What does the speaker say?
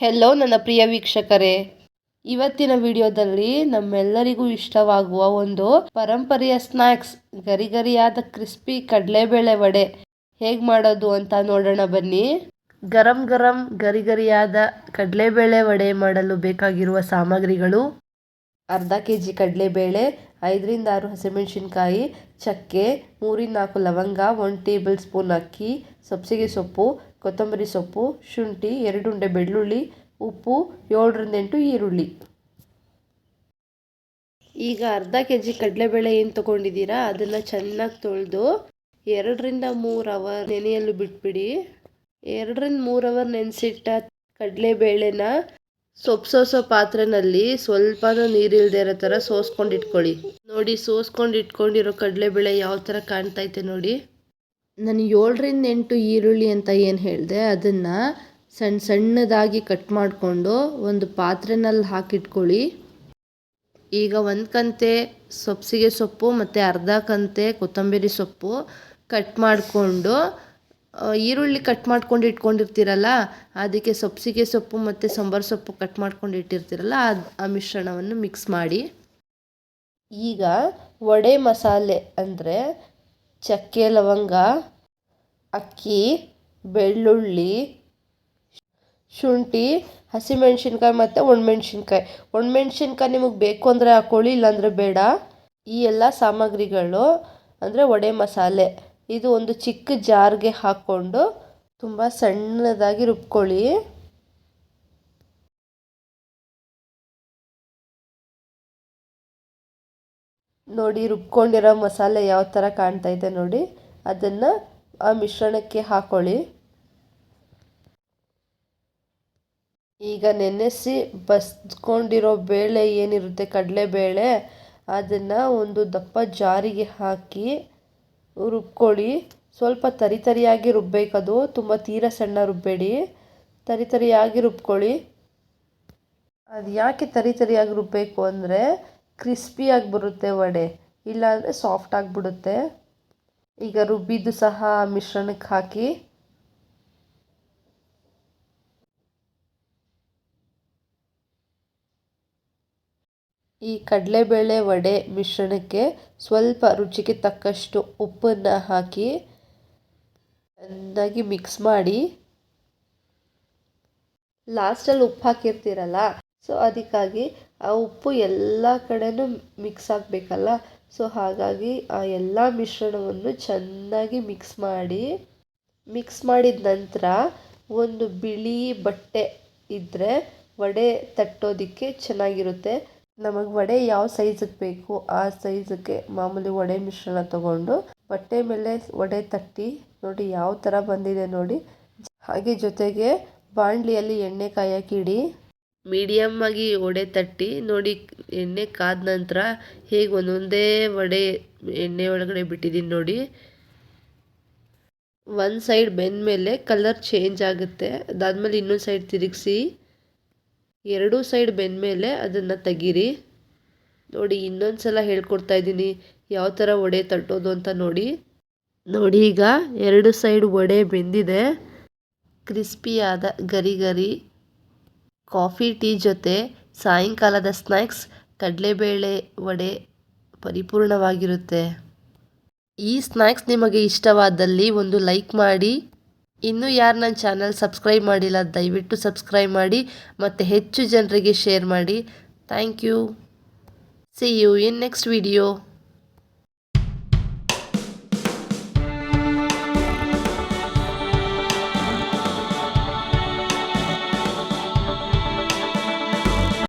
Hello ನನ್ನ ಪ್ರಿಯ ವೀಕ್ಷಕರೇ. ಇವತ್ತಿನ ವಿಡಿಯೋದಲ್ಲಿ ನಮ್ಮೆಲ್ಲರಿಗೂ ಇಷ್ಟವಾಗುವ ಒಂದು ಪರಂಪರೆಯ ಸ್ನ್ಯಾಕ್ಸ್ ಗರಿಗರಿಯಾದ ಕ್ರಿಸ್ಪಿ ಕಡಲೆಬೇಳೆ ವಡೆ. ಹೇಗೆ ಮಾಡೋದು ಅಂತ ನೋಡೋಣ ಬನ್ನಿ. ಗರಂ ಗರಂ ಗರಿಗರಿಯಾದ ಕಡಲೆಬೇಳೆ ವಡೆ ಮಾಡಲು ಬೇಕಾಗಿರುವ ಸಾಮಗ್ರಿಗಳು. ಅರ್ಧ ಕೆ ಜಿ ಕಡಲೆಬೇಳೆ, ಐದರಿಂದ ಆರು ಹಸಿಮೆಣಸಿನ್ಕಾಯಿ, ಚಕ್ಕೆ, ಮೂರಿಂದ ನಾಲ್ಕು ಲವಂಗ ಒಂದು ಟೇಬಲ್ ಸ್ಪೂನ್ ಅಕ್ಕಿ ಸಬ್ಸಿಗೆ ಸೊಪ್ಪು, ಕೊತ್ತಂಬರಿ ಸೊಪ್ಪು, ಶುಂಠಿ, ಎರಡು ಉಂಡೆ ಬೆಳ್ಳುಳ್ಳಿ, ಉಪ್ಪು, ಏಳರಿಂದ ಎಂಟು ಈರುಳ್ಳಿ. ಈಗ ಅರ್ಧ ಕೆ ಜಿ ಕಡಲೆಬೇಳೆ ಏನು ತೊಗೊಂಡಿದ್ದೀರಾ? ಅದನ್ನು ಚೆನ್ನಾಗಿ ತೊಳೆದು ಎರಡರಿಂದ ಮೂರು ಅವರ್ ನೆನೆಯಲು ಬಿಟ್ಬಿಡಿ. ಎರಡರಿಂದ ಮೂರು ಅವರ್ ನೆನೆಸಿಟ್ಟ ಕಡಲೆಬೇಳೆನ ಸೊಪ್ಪು ಸೋಸೋ ಪಾತ್ರೆನಲ್ಲಿ ಸ್ವಲ್ಪನೂ ನೀರಿಲ್ದೇ ಇರೋ ಥರ ಸೋಸ್ಕೊಂಡು ಇಟ್ಕೊಳ್ಳಿ ನೋಡಿ ಸೋಸ್ಕೊಂಡು ಇಟ್ಕೊಂಡಿರೋ ಕಡಲೆಬೇಳೆ ಯಾವ ಥರ ಕಾಣ್ತೈತೆ ನೋಡಿ. ನಾನು ಏಳರಿಂದ ಎಂಟು ಈರುಳ್ಳಿ ಅಂತ ಏನು ಹೇಳಿದೆ, ಅದನ್ನು ಸಣ್ಣ ಸಣ್ಣದಾಗಿ ಕಟ್ ಮಾಡಿಕೊಂಡು ಒಂದು ಪಾತ್ರೆನಲ್ಲಿ ಹಾಕಿಟ್ಕೊಳ್ಳಿ. ಈಗ ಒಂದು ಕಂತೆ ಸೊಪ್ಸಿಗೆ ಸೊಪ್ಪು ಮತ್ತು ಅರ್ಧ ಕಂತೆ ಕೊತ್ತಂಬರಿ ಸೊಪ್ಪು ಕಟ್ ಮಾಡಿಕೊಂಡು ಈರುಳ್ಳಿ ಕಟ್ ಮಾಡ್ಕೊಂಡು ಇಟ್ಕೊಂಡಿರ್ತೀರಲ್ಲ, ಅದಕ್ಕೆ ಸೊಪ್ಸಿಗೆ ಸೊಪ್ಪು ಮತ್ತು ಸಾಂಬಾರು ಸೊಪ್ಪು ಕಟ್ ಮಾಡ್ಕೊಂಡು ಇಟ್ಟಿರ್ತೀರಲ್ಲ ಆ ಮಿಶ್ರಣವನ್ನು ಮಿಕ್ಸ್ ಮಾಡಿ. ಈಗ ವಡೆ ಮಸಾಲೆ ಅಂದರೆ ಚಕ್ಕೆ, ಲವಂಗ, ಅಕ್ಕಿ, ಬೆಳ್ಳುಳ್ಳಿ, ಶುಂಠಿ, ಹಸಿಮೆಣ್ಸಿನ್ಕಾಯಿ ಮತ್ತು ಒಣಮೆಣ್ಸಿನ್ಕಾಯಿ. ಒಣಮೆಣ್ಸಿನ್ಕಾಯಿ ನಿಮಗೆ ಬೇಕು ಅಂದರೆ ಹಾಕ್ಕೊಳ್ಳಿ ಇಲ್ಲಾಂದರೆ ಬೇಡ. ಈ ಎಲ್ಲ ಸಾಮಗ್ರಿಗಳು ಅಂದರೆ ವಡೆ ಮಸಾಲೆ. ಇದು ಒಂದು ಚಿಕ್ಕ ಜಾರ್ಗೆ ಹಾಕ್ಕೊಂಡು ತುಂಬ ಸಣ್ಣದಾಗಿ ರುಬ್ಕೊಳ್ಳಿ. ನೋಡಿ, ರುಬ್ಕೊಂಡಿರೋ ಮಸಾಲೆ ಯಾವ ಥರ ಕಾಣ್ತಾ ಇದೆ ನೋಡಿ. ಅದನ್ನು ಆ ಮಿಶ್ರಣಕ್ಕೆ ಹಾಕೊಳ್ಳಿ. ಈಗ ನೆನೆಸಿ ಬಸ್ಕೊಂಡಿರೋ ಬೇಳೆ ಏನಿರುತ್ತೆ, ಕಡಲೆಬೇಳೆ, ಅದನ್ನು ಒಂದು ದಪ್ಪ ಜಾರಿಗೆ ಹಾಕಿ ರುಬ್ಕೊಳ್ಳಿ. ಸ್ವಲ್ಪ ತರಿತರಿಯಾಗಿ ರುಬ್ಬೇಕದು. ತುಂಬ ತೀರ ಸಣ್ಣ ರುಬ್ಬೇಡಿ. ತರಿತರಿಯಾಗಿ ರುಬ್ಕೊಳ್ಳಿ. ಅದು ಯಾಕೆ ತರಿತರಿಯಾಗಿ ರುಬ್ಬಬೇಕು ಅಂದರೆ ಕ್ರಿಸ್ಪಿಯಾಗಿ ಬರುತ್ತೆ ವಡೆ. ಇಲ್ಲಾಂದರೆ ಸಾಫ್ಟ್ ಆಗಿಬಿಡುತ್ತೆ. ಈಗ ರುಬ್ಬಿದ್ದು ಸಹ ಮಿಶ್ರಣಕ್ಕೆ ಹಾಕಿ ಈ ಕಡಲೆಬೇಳೆ ವಡೆ ಮಿಶ್ರಣಕ್ಕೆ ಸ್ವಲ್ಪ ರುಚಿಗೆ ತಕ್ಕಷ್ಟು ಉಪ್ಪನ್ನು ಹಾಕಿ ಚೆನ್ನಾಗಿ ಮಿಕ್ಸ್ ಮಾಡಿ. ಲಾಸ್ಟಲ್ಲಿ ಉಪ್ಪು ಹಾಕಿರ್ತೀರಲ್ಲ, ಸೊ ಅದಕ್ಕಾಗಿ ಆ ಉಪ್ಪು ಎಲ್ಲ ಕಡೆನೂ ಮಿಕ್ಸ್ ಆಗಬೇಕಲ್ಲ. ಸೊ ಹಾಗಾಗಿ ಆ ಎಲ್ಲ ಮಿಶ್ರಣವನ್ನು ಚೆನ್ನಾಗಿ ಮಿಕ್ಸ್ ಮಾಡಿ. ಮಿಕ್ಸ್ ಮಾಡಿದ ನಂತರ ಒಂದು ಬಿಳಿ ಬಟ್ಟೆ ಇದ್ದರೆ ವಡೆ ತಟ್ಟೋದಕ್ಕೆ ಚೆನ್ನಾಗಿರುತ್ತೆ. ನಮಗೆ ವಡೆ ಯಾವ ಸೈಜಿಗೆ ಬೇಕು, ಆ ಸೈಜಿಗೆ ಮಾಮೂಲಿ ವಡೆ ಮಿಶ್ರಣ ತಗೊಂಡು ಬಟ್ಟೆ ಮೇಲೆ ವಡೆ ತಟ್ಟಿ ನೋಡಿ ಯಾವ ಥರ ಬಂದಿದೆ ನೋಡಿ. ಹಾಗೆ ಜೊತೆಗೆ ಬಾಣಲಿಯಲ್ಲಿ ಎಣ್ಣೆ ಕಾಯಕ್ಕಿಡಿ ಮೀಡಿಯಮ್ ಆಗಿ ವಡೆ ತಟ್ಟಿ ನೋಡಿ ಎಣ್ಣೆ ಕಾದ ನಂತರ ಹೇಗೆ ಒಂದೊಂದೇ ವಡೆ ಎಣ್ಣೆ ಒಳಗಡೆ ಬಿಟ್ಟಿದ್ದೀನಿ ನೋಡಿ. ಒಂದು ಸೈಡ್ ಬೆಂದ ಮೇಲೆ ಕಲರ್ ಚೇಂಜ್ ಆಗುತ್ತೆ. ಅದಾದಮೇಲೆ ಇನ್ನೊಂದು ಸೈಡ್ ತಿರುಗಿಸಿ. ಎರಡೂ ಸೈಡ್ ಬೆಂದಮೇಲೆ ಅದನ್ನು ತೆಗೀರಿ. ನೋಡಿ ಇನ್ನೊಂದು ಸಲ ಹೇಳ್ಕೊಡ್ತಾ ಇದ್ದೀನಿ, ಯಾವ ಥರ ವಡೆ ತಟ್ಟೋದು ಅಂತ ನೋಡಿ. ನೋಡಿ, ಈಗ ಎರಡು ಸೈಡ್ ವಡೆ ಬೆಂದಿದೆ. ಕ್ರಿಸ್ಪಿಯಾದ ಗರಿ ಗರಿ ಕಾಫಿ, ಟೀ ಜೊತೆ ಸಾಯಂಕಾಲದ ಸ್ನ್ಯಾಕ್ಸ್ ಕಡಲೆಬೇಳೆ ವಡೆ ಪರಿಪೂರ್ಣವಾಗಿರುತ್ತೆ. ಈ ಸ್ನ್ಯಾಕ್ಸ್ ನಿಮಗೆ ಇಷ್ಟವಾದಲ್ಲಿ ಒಂದು ಲೈಕ್ ಮಾಡಿ. ಇನ್ನೂ ಯಾರು ನನ್ನ ಚಾನಲ್ ಸಬ್ಸ್ಕ್ರೈಬ್ ಮಾಡಿಲ್ಲ, ದಯವಿಟ್ಟು ಸಬ್ಸ್ಕ್ರೈಬ್ ಮಾಡಿ ಮತ್ತು ಹೆಚ್ಚು ಜನರಿಗೆ ಶೇರ್ ಮಾಡಿ. Thank you. See you in next video